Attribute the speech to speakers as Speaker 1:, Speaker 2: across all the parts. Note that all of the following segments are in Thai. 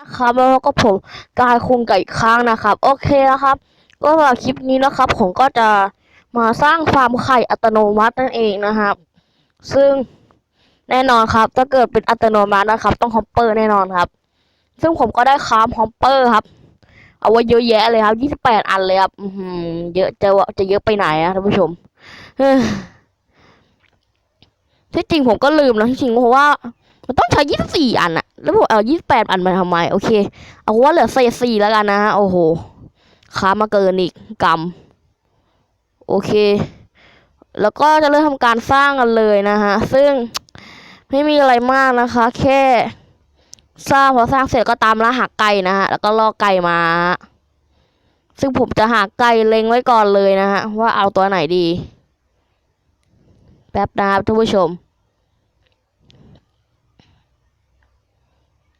Speaker 1: นะครับแล้วก็ผมกายคุงกับอีกครั้งนะครับ โอเคนะครับ ก็สำหรับคลิปนี้นะครับ ผมก็จะมาสร้างฟาร์มไข่อัตโนมัตินั่นเองนะครับ ซึ่งแน่นอนครับ ถ้าเกิดเป็นอัตโนมัตินะครับ ต้องฮอปเปอร์แน่นอนครับ ซึ่งผมก็ได้คราฟฮอปเปอร์ครับ เอาไว้เยอะแยะเลยครับยี่สิบแปดอันเลยครับอือหือเยอะจะจะเยอะไปไหนอะท่านผู้ชมที่จริงผมก็ลืมนะที่จริงเพราะว่า มันต้องใช้ยี่สิบสี่อันอะแล้วผมเอายี่สิบแปดอันมาทำไม โอเค เอาว่าเหลือเศษสี่แล้วกันนะฮะ โอ้โห ค้ามาเกินอีกกรรมโอเค แล้วก็จะเริ่มทำการสร้างกันเลยนะฮะ ซึ่งไม่มีอะไรมากนะคะ แค่สร้างพอสร้างเสร็จก็ตามล่าหาไก่นะฮะ แล้วก็ล่อไก่มา ซึ่งผมจะหาไก่เล็งไว้ก่อนเลยนะฮะ ว่าเอาตัวไหนดี แป๊บนะครับท่านผู้ชม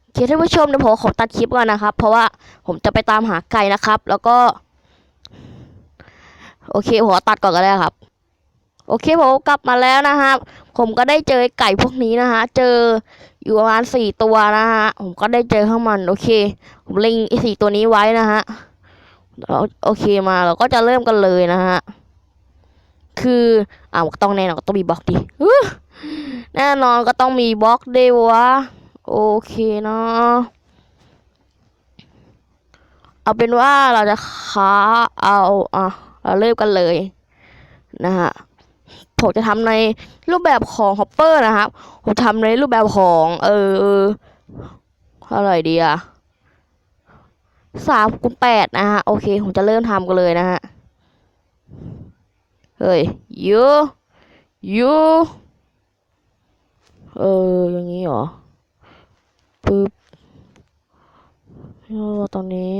Speaker 1: โอ เคท่านผู้ชมเดี๋ยวผมขอตัดคลิปก่อนนะครับ เพราะว่าผมจะไปตามหาไก่นะครับ แล้วก็ โอเคผมตัดก่อนก็ได้ครับ โอเคผมกลับมาแล้วนะครับ ผมก็ได้เจอไก่พวกนี้นะฮะ เจออยู่ประมาณสี่ตัวนะฮะ ผมก็ได้เจอข้างมัน โอเค ผมเล็งไอ้สี่ตัวนี้ไว้นะฮะแล้วโอเคมาเราก็จะเริ่มกันเลยนะฮะ คืออ่าต้องแน่นอนก็ต้องมีบล็อกดิแน่นอนก็ต้องมีบล็อกด้วยวะ โอเคเนาะเอาเป็นว่าเราจะค้าเอาอะเราเริ่มกันเลยนะฮะผมจะทำในรูปแบบของฮอปเปอร์นะครับผมทำในรูปแบบของเออเท่าไรดีอะสามคูณแปดนะฮะโอเค ผมจะเริ่มทำกันเลยนะฮะเฮ้ยยูยูเอออย่างนี้เหรอ ปึ๊บโอ้ตอนนี้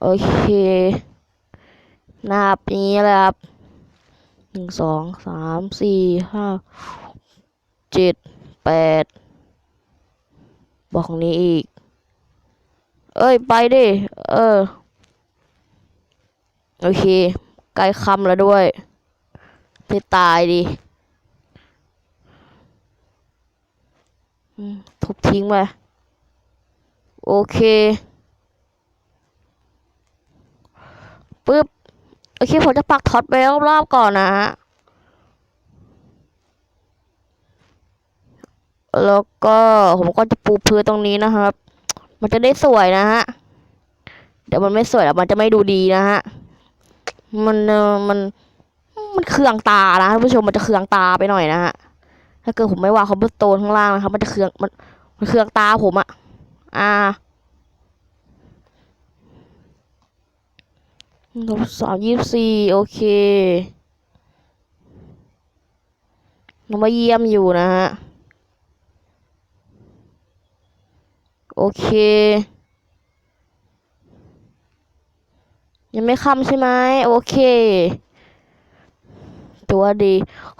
Speaker 1: โอเคนับอย่างนี้เลยครับหนึ่งสองสามสี่ห้าเจ็ดแปดบอกของนี้อีก เอ้ย ไปดิ เออ โอเค ใกล้คำแล้วด้วยไปตายดิ ทุบทิ้งไป โอเคปึ๊บ โอเค ผมจะปักท็อตไปรอบๆก่อนนะฮะ แล้วก็ผมก็จะปูพื้นตรงนี้นะครับ มันจะได้สวยนะฮะ เดี๋ยวมันไม่สวยแล้วมันจะไม่ดูดีนะฮะ มันเออมันมันเคืองตานะท่านผู้ชมมันจะเคืองตาไปหน่อยนะฮะ ถ้าเกิดผมไม่วางคอมพิวเตอร์ข้างล่างนะครับ มันจะเคืองมัน มันเคืองตาผมอะอ่าลบสามยี่สิบสี่โอเคน้องมาเยี่ยมอยู่นะฮะ โอเค ยังไม่ค่ำใช่ไหมโอเค ตัวดี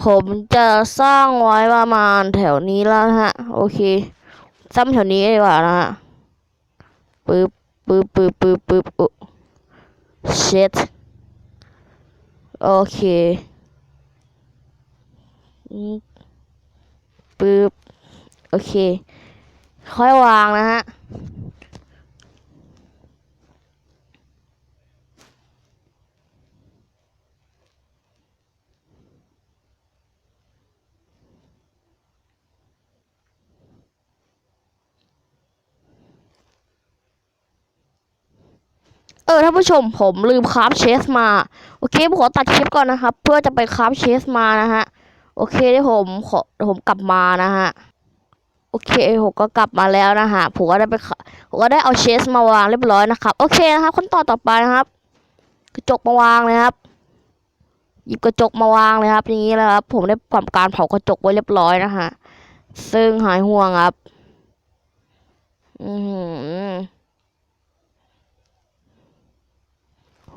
Speaker 1: ผมจะสร้างไว้ประมาณแถวนี้แล้วฮะ โอเค ซ้ำแถวนี้ดีกว่านะฮะปึ๊บปึ๊บปึ๊บปึ๊บปึ๊บอุ๊ shit โอเคปึ๊บโอเค ค่อยวางนะฮะ เออท่านผู้ชมผมลืมคราฟเชสมา โอเคผมขอตัดคลิปก่อนนะครับ เพื่อจะไปคราฟเชสมานะฮะ โอเคเดี๋ยวผมขอผมกลับมานะฮะ โอเคผมก็กลับมาแล้วนะฮะ ผมก็ได้ไปผมก็ได้เอาเชสมาวางเรียบร้อยนะครับ โอเคนะครับขั้นตอนต่อไปนะครับ กระจกมาวางเลยครับ หยิบกระจกมาวางเลยครับ อย่างนี้เลยครับ ผมได้ทำการเผากระจกไว้เรียบร้อยนะฮะ ซึ่งหายห่วงครับ อือ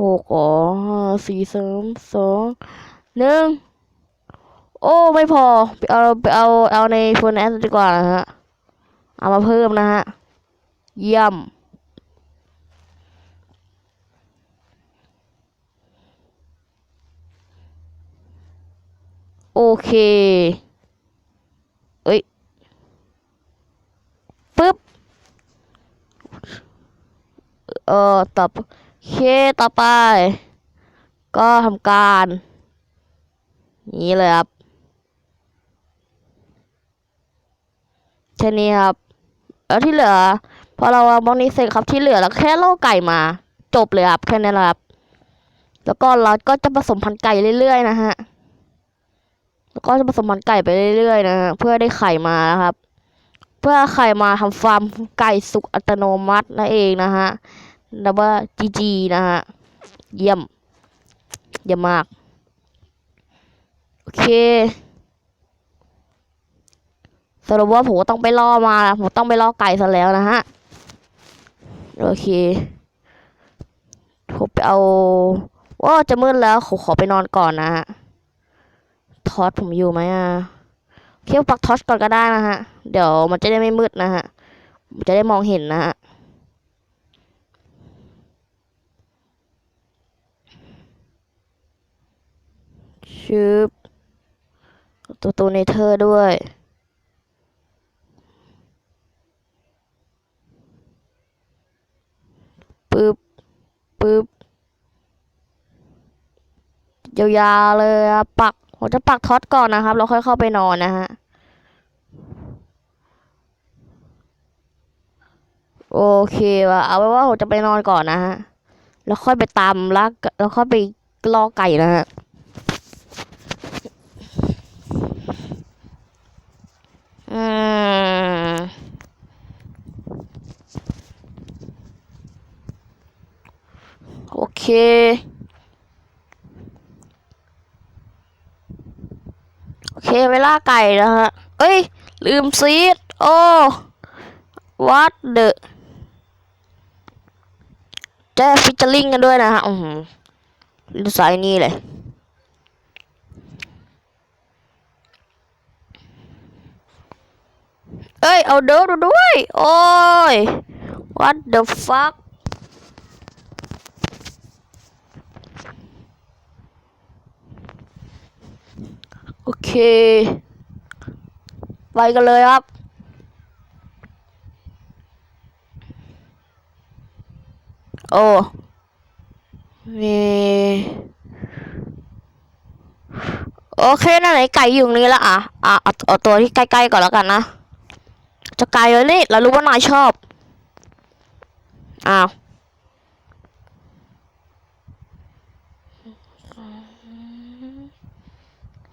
Speaker 1: หกอ๋อห้าสี่สามสองหนึ่งโอ้ไม่พอไปเอาไปเอาเอาในโฟนแอสดีกว่านะฮะเอามาเพิ่มนะฮะเยี่ยมโอเค เอ้ย ปึ๊บออต่อโอ เคต่อไป ก็ทำการ นี้เลยครับแค่นี้ครับ แล้วที่เหลือ พอเราเอาบล็อกนี้เสร็จครับที่เหลือเราแค่เล่อไก่มา จบเลยครับแค่นี้แหละครับ แล้วก็เราก็จะผสมพันธุ์ไก่เรื่อยๆนะฮะแล้วก็จะผสมพันธุ์ไก่ไปเรื่อยๆนะฮะเพื่อได้ไข่มานะครับ เพื่อไข่มาทำฟาร์มไก่สุกอัตโนมัตินั่นเองนะฮะ ดับเบิลจีจีนะฮะ เยี่ยม เยี่ยมมาก โอเคสรุปว่าผมก็ต้องไปล่อมาผมต้องไปล่อไก่ซะแล้วนะฮะ โอเคผมไปเอาว่าจะมืดแล้วขอขอไปนอนก่อนนะฮะทอสผมอยู่ไหมอะเคี่ยวปักทอสก่อนก็ได้นะฮะ เดี๋ยวมันจะได้ไม่มืดนะฮะ จะได้มองเห็นนะฮะ ชึบตัวตัวเนเธอร์ด้วย ปึ๊บ ปึ๊บ ยาวๆเลยอะปัก ผมจะปักท็อตก่อนนะครับ แล้วค่อยเข้าไปนอนนะฮะ โอเควะเอาไว้ว่าผมจะไปนอนก่อนนะฮะ แล้วค่อยไปตามลักแล้วค่อยไปล่อไก่นะฮะ อืมโอเคโอเคเวลาไก่นะฮะ เอ้ย ลืมซีด โอ้ what the แจ้ฟิชเชอร์ลิงกันด้วยนะฮะ อือหือดูสายนี้เลย เอ้ย เอาเดิร์ด้วย โอ้ย what the fuck โอเค ไปกันเลยครับโอ้มีโอเคนั่นไหนไก่อยู่นี้ละอะอะเอาตัวที่ใกล้ๆก่อนแล้วกันนะ จะไก่เลยนี่เรารู้ว่านายชอบ อ้าว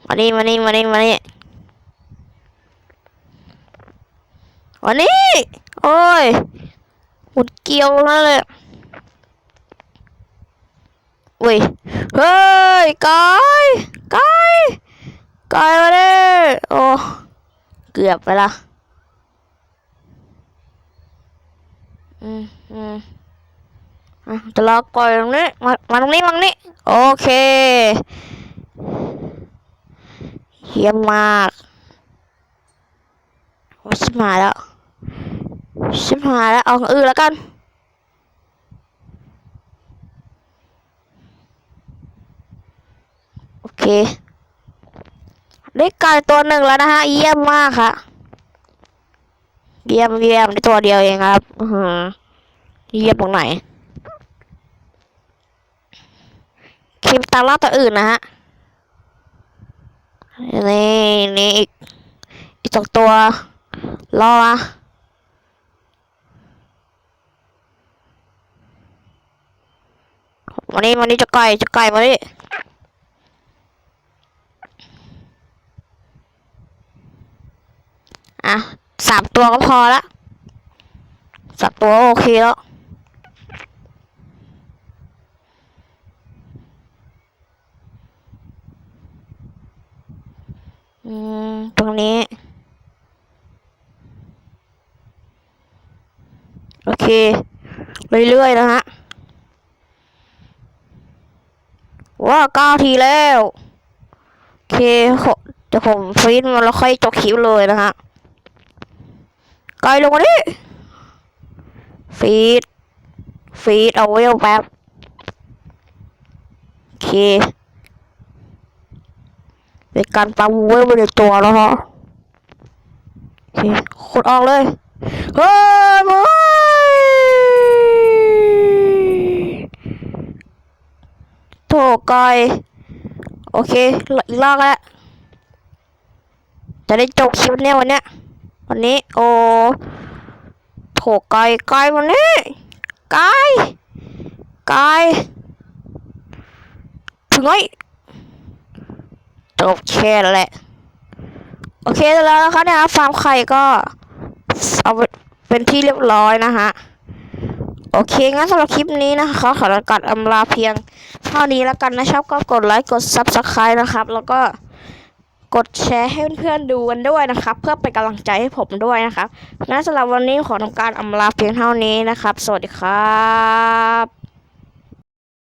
Speaker 1: มานี่มานี่มานี่มานี่มานี่โอ้ยหมดเกียวนั่นเลยเว้ยเฮ้ยไก่ไก่ไก่มาดิโอ้เกือบไปละ อืมอืมอะจะรอก่อยตรงนี้มามาตรงนี้มาตรงนี้ โอเคเยี่ยมมากโอ้ชิบหายแล้ว ชิบหายแล้ว เอาอย่างอื่นแล้วกันโอเค ได้ไก่ตัวหนึ่งแล้วนะฮะ เยี่ยมมากค่ะ เยี่ยมเยี่ยมได้ตัวเดียวเองครับอืเยี่ยมตรงไหนคลิปตามล่าตัวอื่นนะฮะนี่นี่อีกอีกสองตัวรออะวันนี้วันนี้จะไก่จะไก่มาดิอะ สามตัวก็พอละสามตัวโอเคแล้ว อืม ตรงนี้ โอเค เรื่อยๆ นะฮะ ว้าเก้าทีแล้ว โอเคขอเดี๋ยวผมฟีดมันแล้วค่อยจบคลิปเลยนะฮะ ไกลลงมาดิฟีดฟีดเอาไว้แป๊บโอเคเป็นการปั๊มเวลไปในตัวแล้วฮะโอเคขุดออกเลยเฮ้ยมึโถกอยโอเคอีกรอบแล้วจะได้จบคลิปแน่วันเนี้ย วันนี้ โอ้โถไก่ไก่วันนี้ไก่ไก่ถึงไอ้จบแค่แหละ โอเคแล้วนะคะเนี่ยฟาร์มไข่ก็เอาเป็นที่เรียบร้อยนะฮะ โอเค งั้นสำหรับคลิปนี้นะคะขอประกาศอำลาเพียงเท่านี้แล้วกันนะชอบก็กดไลค์ กด Subscribe นะครับ แล้วก็ กดแชร์ให้เพื่อนๆดูกันด้วยนะครับ เพื่อเป็นกำลังใจให้ผมด้วยนะครับงั้นสำหรับวันนี้ขอทำการอำลาเพียงเท่านี้นะครับ สวัสดีครับ